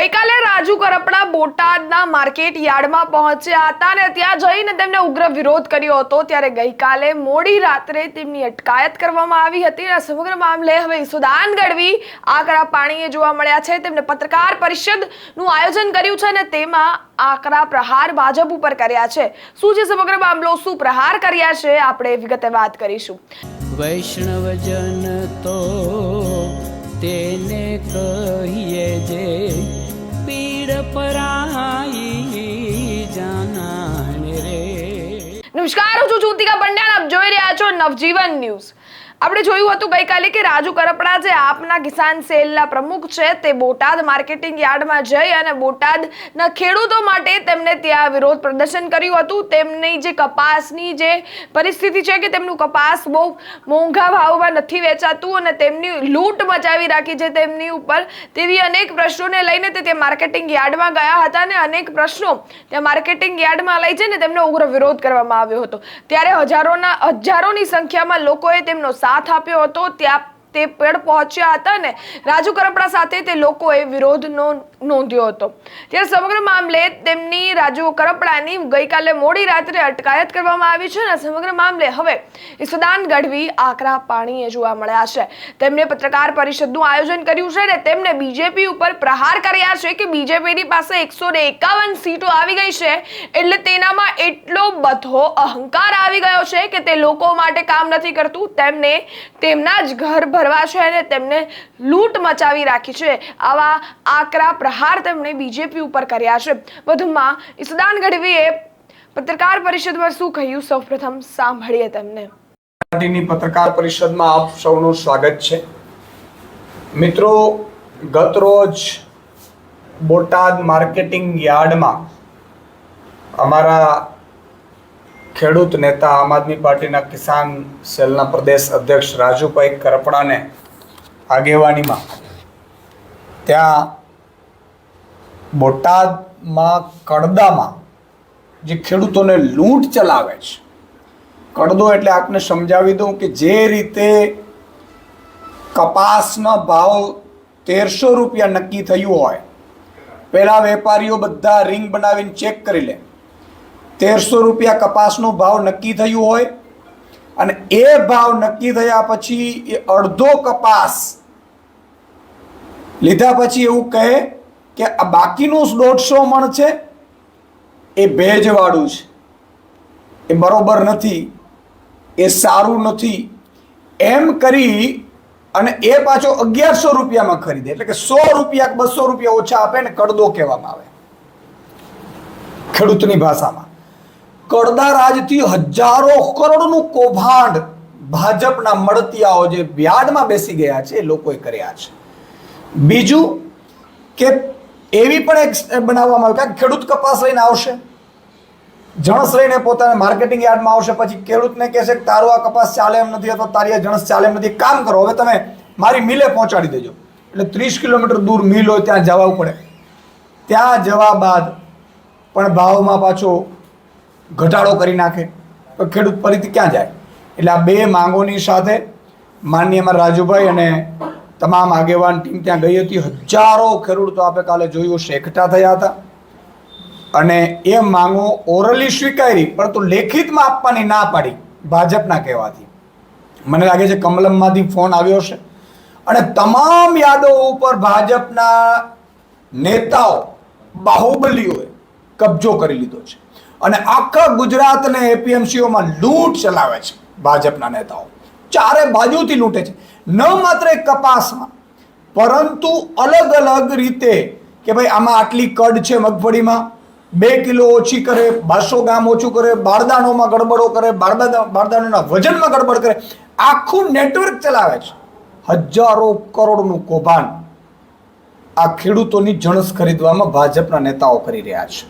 ગઈકાલે રાજુ કરપડા બોટાદના માર્કેટ યાર્ડમાં પહોંચ્યા હતા અને ત્યાં જઈને તેમને ઉગ્ર વિરોધ કર્યો હતો. ત્યારે ગઈકાલે મોડી રાત્રે તેમની અટકાયત કરવામાં આવી હતી અને સમગ્ર મામલે હવે સુદાન ગઢવી આકરા પાણીએ જોવા મળ્યા છે. તેમને પત્રકાર પરિષદનું આયોજન કર્યું છે અને તેમાં આકરા પ્રહાર ભાજપ ઉપર કર્યા છે. શું છે સમગ્ર મામલો? શું પ્રહાર કર્યા છે? આપણે વિગતે વાત કરીશું. વૈષ્ણવજન તો તેને કહીએ નમસ્કાર હું છું જ્યોતિકા પંડ્યા આપ જોઈ રહ્યા છો નવજીવન ન્યૂઝ. આપણે જોયું હતું ગઈકાલે કે રાજુ કરપડા જે આપના કિસાન સેલના પ્રમુખ છે, તે બોટાદ માર્કેટિંગ યાર્ડમાં જઈ અને બોટાદના ખેડૂતો માટે તેમને ત્યાં વિરોધ પ્રદર્શન કર્યું હતું. તેમની જે કપાસની જે પરિસ્થિતિ છે કે તેમનું કપાસ બહુ મોંઘા ભાવમાં નથી વેચાતું અને તેમની લૂંટ મચાવી રાખી છે તેમની ઉપર, તેવી અનેક પ્રશ્નોને લઈને તે ત્યાં માર્કેટિંગ યાર્ડમાં ગયા હતા અને અનેક પ્રશ્નો ત્યાં માર્કેટિંગ યાર્ડમાં લઈ જઈને તેમનો ઉગ્ર વિરોધ કરવામાં આવ્યો હતો. ત્યારે હજારોના, હજારોની સંખ્યામાં લોકોએ તેમનો સાથ આપ્યો હતો, ત્યાં તે પેડ પહોંચ્યા હતા ને રાજુ કરપડા સાથે તે લોકોએ વિરોધ નો- નોંધ્યો હતો. ત્યારે સમગ્ર મામલે તેમની રાજુ કરપડાની ગઈકાલે મોડી રાત્રે અટકાયત કરવામાં આવી છે અને સમગ્ર મામલે હવે ઈસદાન ગઢવી આકરા પાણીએ જોવા મળ્યા છે. તેમણે પત્રકાર પરિષદનું આયોજન કર્યું છે અને તેમણે બીજેપી ઉપર પ્રહાર કર્યા છે કે બીજેપીની પાસે એકસો એકાવન સીટો આવી ગઈ છે એટલે તેનામાં એટલો બધો અહંકાર આવી ગયો છે કે તે લોકો માટે કામ નથી કરતું. તેમને તેમના જ ઘર ભરવા છે અને તેમને લૂંટ મચાવી રાખી છે. આવા આકરા પ્રહાર તેમણે બીજેપી ઉપર કર્યા છે. વધુમાં ઈસદાન ગઢવીએ પત્રકાર પરિષદમાં શું કહ્યું? સૌપ્રથમ સાંભળીએ તેમને. પાર્ટીની પત્રકાર પરિષદમાં આપ સૌનું સ્વાગત છે. મિત્રો ગત રોજ બોટાદ માર્કેટિંગ યાર્ડમાં અમારા ખેડૂત નેતા આમ આદમી પાર્ટીના કિસાન સેલના પ્રદેશ અધ્યક્ષ રાજુભાઈ કરપડાને આગેવાનીમાં ત્યાં બોટાદમાં કડદામાં જે ખેડૂતોને લૂંટ ચલાવે છે. કડદો એટલે આપને સમજાવી દઉં કે જે રીતે કપાસનો ભાવ તેરસો રૂપિયા નક્કી થયું હોય પહેલાં વેપારીઓ બધા રિંગ બનાવીને ચેક કરી લે. તેરસો રૂપિયા કપાસનો ભાવ નક્કી થયું હોય અને એ ભાવ નક્કી થયા પછી એ અડધો કપાસ લીધા પછી એવું કહે કે આ બાકીનું દોઢસો મણ છે, એ ભેજવાળું છે. એ બરોબર નથી, એ સારું નથી. એમ કરી અને એ પાછો અગિયારસો રૂપિયામાં ખરીદે. એટલે કે સો રૂપિયા બસો રૂપિયા ઓછા આપે ને કડદો કહેવામાં આવે. ખેડૂતની ભાષામાં. કડદા રાજથી હજારો કરોડનું કૌભાંડ ભાજપના મળતિયાઓ જે વ્યાજમાં બેસી ગયા છે, એ લોકોએ કર્યા છે. બીજું કે એવી પણ એક બનાવવામાં આવે કે ખેડૂત કપાસ લઈને આવશે. જણસ લઈને પોતાના માર્કેટિંગ યાર્ડમાં આવશે, પછી ખેડૂતને કહેશે કે તારો આ કપાસ ચાલે એમ નથી અથવા તારી આ જણસ ચાલે એમ નથી. કામ કરો, હવે તમે મારી મિલે પહોંચાડી દેજો. એટલે ત્રીસ કિલોમીટર દૂર મિલ હોય ત્યાં જવું પડે. ત્યાં જવા બાદ પણ ભાવમાં પાછો ઘટાડો કરી નાખે. તો ખેડૂત ફરીથી ક્યાં જાય? એટલે આ બે માંગોની સાથે માનનીય રાજુભાઈ અને તમામ આગેવાન ટીમ ત્યાં ગઈ હતી. હજારો ખેડૂતો આપણે કાલે જોયું હશે. એકઠા થયા હતા. અને એ માંગો ઓરલી સ્વીકારી, પરંતુ લેખિતમાં આપવાની ના પાડી. ભાજપના કહેવાથી. મને લાગે છે કમલમમાંથી ફોન આવ્યો છે અને તમામ યાદો ઉપર ભાજપના નેતાઓ બાહુબલીઓએ કબજો કરી લીધો છે. અને આખા ગુજરાતને એપીએમસીઓમાં લૂંટ ચલાવે છે ભાજપના નેતાઓ. ચારે બાજુથી લૂંટે છે. ન માત્ર કપાસમાં, પરંતુ અલગ અલગ રીતે કે ભાઈ આમાં આટલી કડ છે મગફળીમાં, બે કિલો ઓછી કરે, બારસો ગ્રામ ઓછું કરે, બારદાનોમાં ગડબડો કરે બારદાનોના વજનમાં ગડબડ કરે, આખું નેટવર્ક ચલાવે છે. હજારો કરોડનું કૌભાંડ આ ખેડૂતોની જણસ ખરીદવામાં ભાજપના નેતાઓ કરી રહ્યા છે.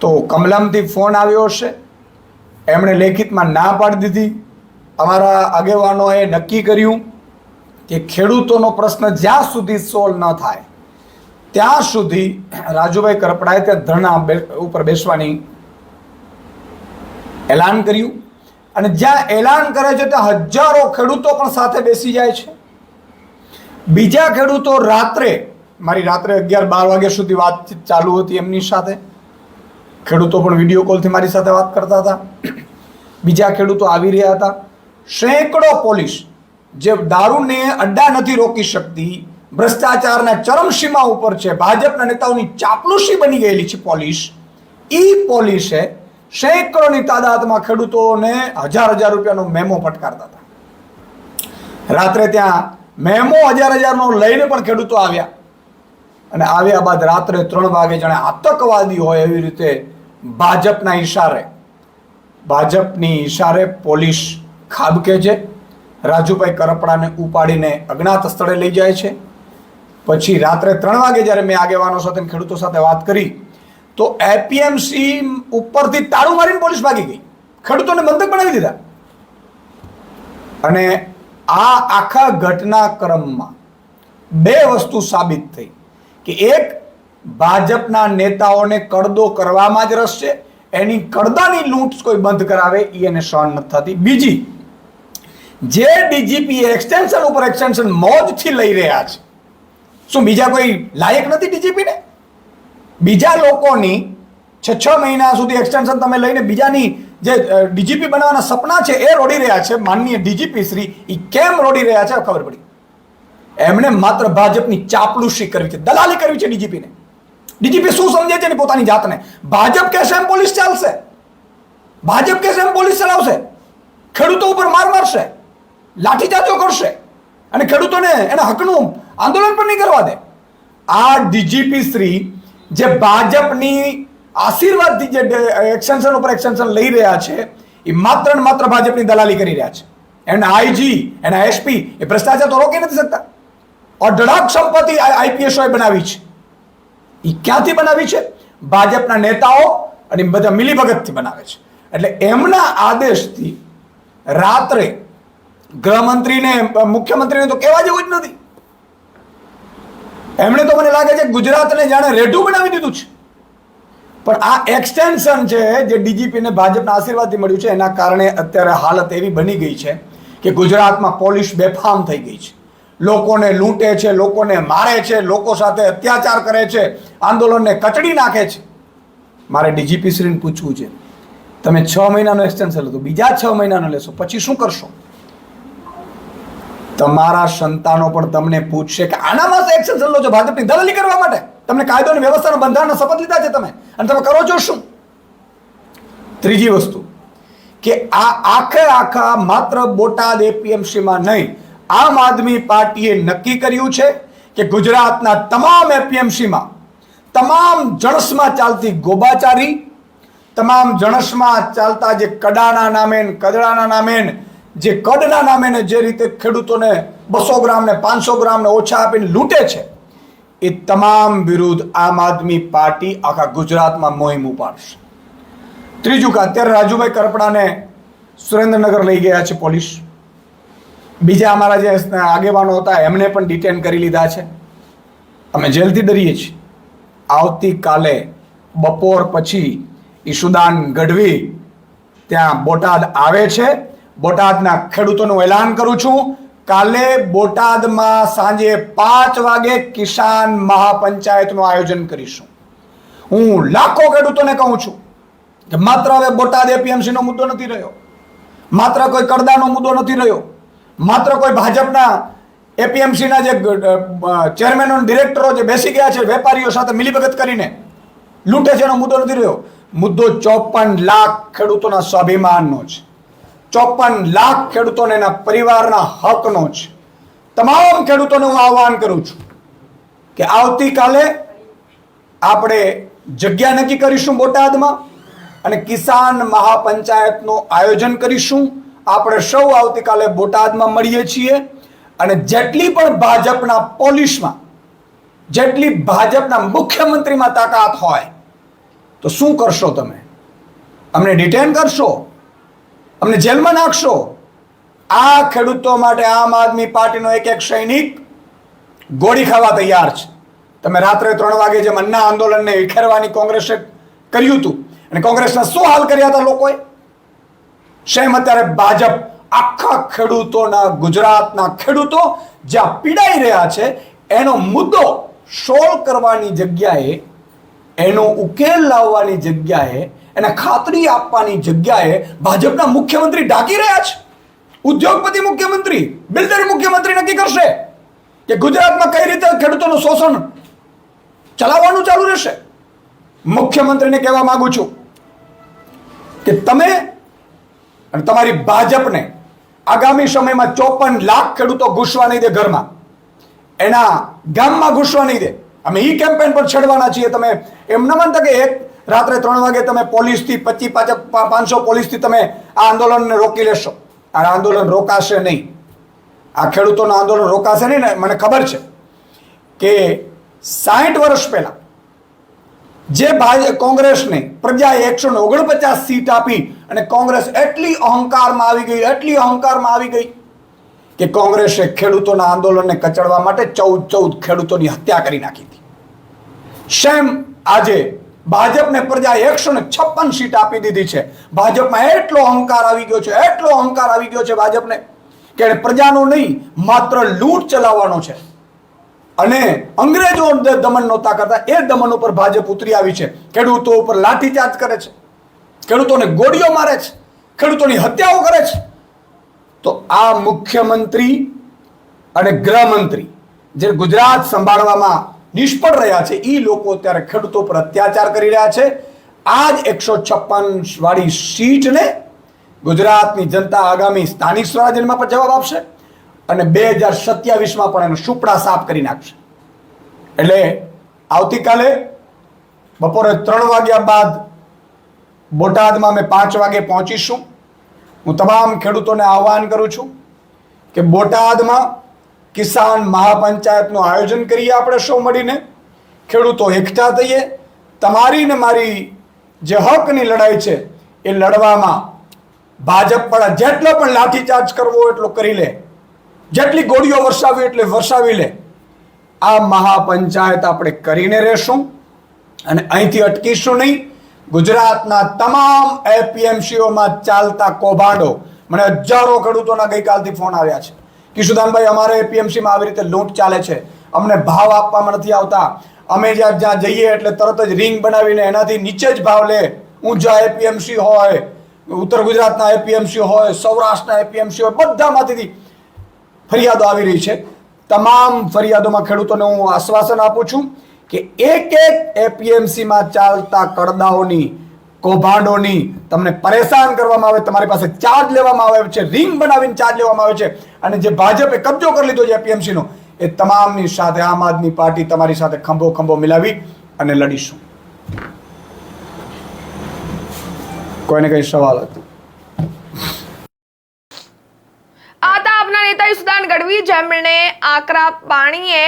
તો કમલમથી ફોન આવ્યો હશે. એમણે લેખિતમાં ના પાડી દીધી. અમારા આગેવાનોએ નક્કી કર્યું કે ખેડૂતોનો પ્રશ્ન જ્યાં સુધી સોલ્વ ન થાય, ત્યાં સુધી રાજુભાઈ કરપડાએ ત્યાં ધરણા ઉપર બેસવાની એલાન કર્યું. અને જ્યાં એલાન કરે છે ત્યાં હજારો ખેડૂતો પણ સાથે બેસી જાય છે. બીજા ખેડૂતો રાત્રે, મારી રાત્રે અગિયાર બાર વાગ્યા સુધી વાતચીત ચાલુ હતી એમની સાથે. ખેડૂતો પણ વીડિયો કોલથી મારી સાથે વાત કરતા હતા. બીજા ખેડૂતો આવી રહ્યા હતા. સેંકડો પોલીસ જે દારૂને અડ્ડા નથી રોકી શકતી, ભ્રષ્ટાચારના ચરમસીમા ઉપર છે, ભાજપના નેતાઓની ચાપલુસી બની ગયેલી છે પોલીસ. ઈ પોલીસે સેંકડોની તાદાદમાં ખેડૂતોને હજાર હજાર રૂપિયાનો મેમો ફટકારતા હતા. રાત્રે ત્યાં મેમો હજાર હજારનો લઈને પણ ખેડૂતો આવ્યા. અને આવ્યા બાદ રાત્રે ત્રણ વાગે જાણે આતંકવાદી હોય એવી રીતે ભાજપના ઈશારે, ભાજપની ઈશારે પોલીસ ખાબકે છે, રાજુભાઈ કરપડાને ઉપાડીને અજ્ઞાત સ્થળે લઈ જાય છે. પછી રાત્રે ત્રણ વાગે જ્યારે મેં આગેવાનો સાથે ખેડૂતો સાથે વાત કરી, તો એપીએમસી ઉપરથી તાળું મારીને પોલીસ ભાગી ગઈ. ખેડૂતોને બંધક બનાવી દીધા. અને આ આખા ઘટનાક્રમમાં બે વસ્તુ સાબિત થઈ કે એક, ભાજપના નેતાઓને કડદો કરવામાં જ રસ છે, એની કડદાની લૂંટ કોઈ બંધ કરાવે એ એને સહન નથી થતી. બીજી જે ડીજીપી એક્સટેન્શન ઉપર એક્સટેન્શન મોજથી લઈ રહ્યા છે. શું બીજા કોઈ લાયક નથી ડીજીપીને? બીજા લોકોની છ છ મહિના સુધી એક્સટેન્શન તમે લઈને બીજાની જે ડીજીપી બનવાના સપના છે એ રોડી રહ્યા છે. માનનીય ડીજીપી શ્રી એ કેમ રોડી રહ્યા છે? ખબર પડી. એમણે માત્ર ભાજપની ચાપલુસી કરવી છે. દલાલી કરવી છે ડીજીપીને. ડીજીપી શું સમજે છે એની પોતાની જાતને? ભાજપ કહેશે એમ પોલીસ ચાલશે? ભાજપ કહેશે એમ પોલીસ ચલાવશે? ખેડૂતો ઉપર માર મારશે? લાઠીચાર્જો કરશે. અને ખેડૂતોને એના હકનું આંદોલન પણ નહીં કરવા દે. આ ડીજીપી શ્રી જે ભાજપની આશીર્વાદથી જે એક્સટેન્શન ઉપર એક્સટેન્શન લઈ રહ્યા છે, એ માત્ર ને માત્ર ભાજપની દલાલી કરી રહ્યા છે. એના આઈજી, એના એસપી એ ભ્રષ્ટાચાર તો રોકી નથી શકતા. અઢળક સંપત્તિ આઈપીએસઓએ બનાવી છે. એ ક્યાંથી બનાવી છે? ભાજપના નેતાઓ અને બધા મિલીભગતથી બનાવે છે. એટલે એમના આદેશથી રાત્રે ગૃહમંત્રીને મુખ્યમંત્રીને તો કહેવા જેવું જ નથી. એમણે તો મને લાગે છે ગુજરાતને જાણે રેઢું બનાવી દીધું છે. પણ આ એક્સટેન્શન છે જે ડીજીપીને ભાજપના આશીર્વાદથી મળ્યું છે, એના કારણે અત્યારે હાલત એવી બની ગઈ છે કે ગુજરાતમાં પોલીસ બેફામ થઈ ગઈ છે. લોકોને લૂંટે છે, લોકોને મારે છે, લોકો સાથે અત્યાચાર કરે છે, આંદોલનને કચડી નાખે છે. મારે ડીજીપી શ્રીને પૂછવું છે, તમે છ મહિનાનો એક્સટેન્શન લીધો બીજા છ મહિનાનો લેશો, પછી શું કરશો? તમારા સંતાનો પણ તમને પૂછશે કે આનામાં એક્શન લો છો? ભાજપની દલાલી કરવા માટે? તમને કાયદો અને વ્યવસ્થાના બંધારણના શપથ લીધા છે તમે? અને તમે કરો છો શું? ત્રીજી વસ્તુ કે આ આખે આખા માત્ર બોટાદ એપીએમસીમાં નહીં, આમ આદમી પાર્ટીએ નક્કી કર્યું છે કે ગુજરાતના તમામ એપીએમસીમાં તમામ જણસમાં ચાલતી ગોબાચારી, તમામ જણસમાં ચાલતા જે કડાના નામે કદડાના નામે જે કડના નામે જે રીતે ખેડૂતોને બસો ગ્રામ ને પાંચસો ગ્રામ ને ઓછા આપીને લૂંટે છે, એ તમામ વિરુદ્ધ આમ આદમી પાર્ટી આખા ગુજરાતમાં મોહિમ ઉપાડશે. ત્રીજું કે અત્યારે રાજુભાઈ કરપડાને સુરેન્દ્રનગર લઈ ગયા છે પોલીસ. બીજા અમારા જે આગેવાનો હતા, એમને પણ ડિટેન કરી લીધા છે. અમે જેલથી ડરીએ છીએ. આવતીકાલે બપોર પછી ઈશુદાન ગઢવી ત્યાં બોટાદ આવે છે. બોટાદના ખેડૂતોનું એલાન કરું છું. કાલે બોટાદમાં સાંજે પાંચ વાગે કિસાન મહાપંચાયતનું આયોજન કરીશું. હું લાખો ખેડૂતોને કહું છું કે માત્ર હવે બોટાદ એપીએમસીનો મુદ્દો નથી રહ્યો. માત્ર કોઈ કરદાનો મુદ્દો નથી રહ્યો. માત્ર કોઈ ભાજપના એપીએમસીના જે ચેરમેનો ડિરેક્ટરો જે બેસી ગયા છે, વેપારીઓ સાથે મિલીભગત કરીને લૂંટે છે એનો મુદ્દો નથી રહ્યો. મુદ્દો ચોપન લાખ ખેડૂતોના સ્વાભિમાનનો છે. ચોપન લાખ ખેડૂતોને એના પરિવારના હકનો છે તમામ ખેડૂતોને હું આહવાન કરું છું કે આવતીકાલે આપણે જગ્યા નક્કી કરીશું બોટાદમાં અને કિસાન મહાપંચાયતનું આયોજન કરીશું. આપણે સૌ આવતીકાલે બોટાદમાં મળીએ છીએ અને જેટલી પણ ભાજપના પોલીસમાં, જેટલી ભાજપના મુખ્યમંત્રીમાં તાકાત હોય, તો શું કરશો તમે? અમને ડિટેન કરશો? અમને જેલમાં નાખશો. આ ખેડૂતો માટે આમ આદમી પાર્ટીનો એક એક સૈનિક ગોળી ખાવા તૈયાર છે. તમે રાત્રે ત્રણ વાગે જેમ મન્ના આંદોલનને વિખેરવાની કોંગ્રેસે કર્યું હતું, અને કોંગ્રેસના શું હાલ કર્યા હતા લોકોએ? શેમ અત્યારે ભાજપ આખા ખેડૂતોના, ગુજરાતના ખેડૂતો જ્યાં પીડાઈ રહ્યા છે, એનો મુદ્દો સોલ્વ કરવાની જગ્યાએ, એનો ઉકેલ લાવવાની જગ્યાએ એને ખાતરી આપવાની જગ્યાએ ભાજપના મુખ્યમંત્રી ઢાંકી રહ્યા છે. ઉદ્યોગપતિ મુખ્યમંત્રી, બિલ્ડર મુખ્યમંત્રી નક્કી કરશે કે ગુજરાતમાં કઈ રીતે ખેડૂતોનું શોષણ ચલાવવાનું ચાલુ રહેશે. મુખ્યમંત્રીને કહેવા માંગુ છું કે તમે અને તમારી ભાજપને આગામી સમયમાં ચોપન લાખ ખેડૂતો ઘૂસવા નહીં દે ઘરમાં. એના ગામમાં ઘૂસવા નહીં દે. અમે ઈ કેમ્પેન પર છેડવાના છીએ. તમે એમ ન માનતા કે એક રાત્રે ત્રણ વાગે તમે પોલીસથી પચીસ પાંચસો પોલીસથી તમે આ આંદોલનને રોકી લેશો. આ આંદોલન રોકાશે નહીં. આ ખેડૂતોનું આંદોલન રોકાશે નહીં ને મને ખબર છે કે સાઠ વર્ષ પહેલાં જે ભાજપ કોંગ્રેસને પ્રજાએ એકસો ને ઓગણપચાસ સીટ આપી અને કોંગ્રેસ એટલી અહંકારમાં આવી ગઈ, એટલી અહંકારમાં આવી ગઈ કે કોંગ્રેસે ખેડૂતોના આંદોલનને કચડવા માટે ચૌદ ચૌદ ખેડૂતોની હત્યા કરી નાખી હતી. સેમ આજે ભાજપને પ્રજાએ એકસો ને છપ્પન સીટ આપી દીધી છે. ભાજપમાં એટલો અહંકાર આવી ગયો છે, એટલો અહંકાર આવી ગયો છે ભાજપને કે પ્રજાનો નહીં, માત્ર લૂંટ ચલાવવાનો છે. અને અંગ્રેજો દમન નહોતા કરતા, એ દમન ઉપર ભાજપ ઉતરી આવી છે. ખેડૂતો ઉપર લાઠીચાર્જ કરે છે. ખેડૂતોને ગોળીઓ મારે છે. ખેડૂતોની હત્યાઓ કરે છે. તો આ મુખ્યમંત્રી અને ગૃહમંત્રી જે ગુજરાત સંભાળવામાં નિષ્ફળ રહ્યા છે. એ લોકો અત્યારે ખેડૂતો પર અત્યાચાર કરી રહ્યા છે. આ જ એકસો છપ્પન વાળી સીટને ગુજરાતની જનતા આગામી સ્થાનિક સ્વરાજ્યમાં પણ જવાબ આપશે અને બે હજાર સત્યાવીસમાં પણ એનો સુપડા સાફ કરી નાખશે. એટલે આવતીકાલે બપોરે ત્રણ વાગ્યા બાદ બોટાદમાં અમે પાંચ વાગે પહોંચીશું. હું તમામ ખેડૂતોને આહ્વાન કરું છું કે બોટાદમાં કિસાન મહાપંચાયતનું આયોજન કરીએ આપણે સૌ મળીને. ખેડૂતો એકઠા થઈએ. તમારી ને મારી જે હકની લડાઈ છે એ લડવામાં ભાજપ પણ જેટલો પણ લાઠીચાર્જ કરવો એટલો કરી લે. જેટલી ગોળીઓ વરસાવી એટલે વરસાવી લે. આ મહાપંચાયત આપણે કરીને રહેશું અને અહીંથી અટકીશું નહીં. ગુજરાતના તમામ એપીએમસીઓમાં ચાલતા કૌભાંડો. મને હજારો ખેડૂતોના ગઈકાલથી ફોન આવ્યા છે. કિશુદાનભાઈ, અમારે એપીએમસીમાં આવી રીતે લૂંટ ચાલે છે. અમને ભાવ આપવામાં નથી આવતા. અમે જ્યાં જ્યાં જઈએ એટલે તરત જ રિંગ બનાવીને એનાથી નીચે જ ભાવ લે. ઊંચા એપીએમસી હોય, ઉત્તર ગુજરાતના એપીએમસી હોય, સૌરાષ્ટ્રના એપીએમસી હોય, બધામાંથી ફરિયાદો આવી રહી છે. તમામ ફરિયાદોમાં ખેડૂતોને હું આશ્વાસન આપું છું કે એક એક એપીએમસીમાં ચાલતા કડદાઓની કૌભાંડોની તમને પરેશાન કરવામાં આવે, તમારી પાસે ચાર્જ લેવામાં આવે છે રિંગ બનાવીને ચાર્જ લેવામાં આવે છે. અને જે ભાજપે કબજો કરી લીધો છે એપીએમસીનો, એ તમામની સાથે આમ આદમી પાર્ટી તમારી સાથે ખંભો ખંભો મિલાવી અને લડીશું. કોઈને કઈ સવાલ હતો? આ તા આપના નેતા ઈસુદાન ગઢવી, જેમણે આકરા પાણીએ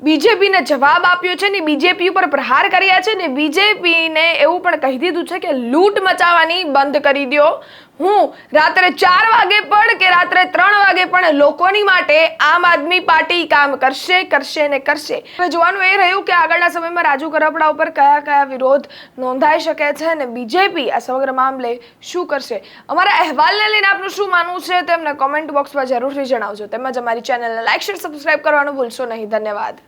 બીજેપીને જવાબ આપ્યો છે ને બીજેપી ઉપર પ્રહાર કર્યા છે ને બીજેપીને એવું પણ કહી દીધું છે કે લૂંટ મચાવવાની બંધ કરી દો હું રાત્રે ચાર વાગે પણ કે રાત્રે ત્રણ વાગે પણ લોકોની માટે આમ આદમી પાર્ટી કામ કરશે કરશે ને કરશે. હવે જોવાનું એ રહ્યું કે આગળના સમયમાં રાજુ કરપડા ઉપર કયા કયા વિરોધ નોંધાઈ શકે છે અને બીજેપી આ સમગ્ર મામલે શું કરશે? અમારા અહેવાલને લઈને આપનું શું માનવું છે તેમને કોમેન્ટ બોક્સમાં જરૂરથી જણાવજો. તેમજ અમારી ચેનલને લાઇક શેર સબસ્ક્રાઇબ કરવાનું ભૂલશો નહીં. ધન્યવાદ.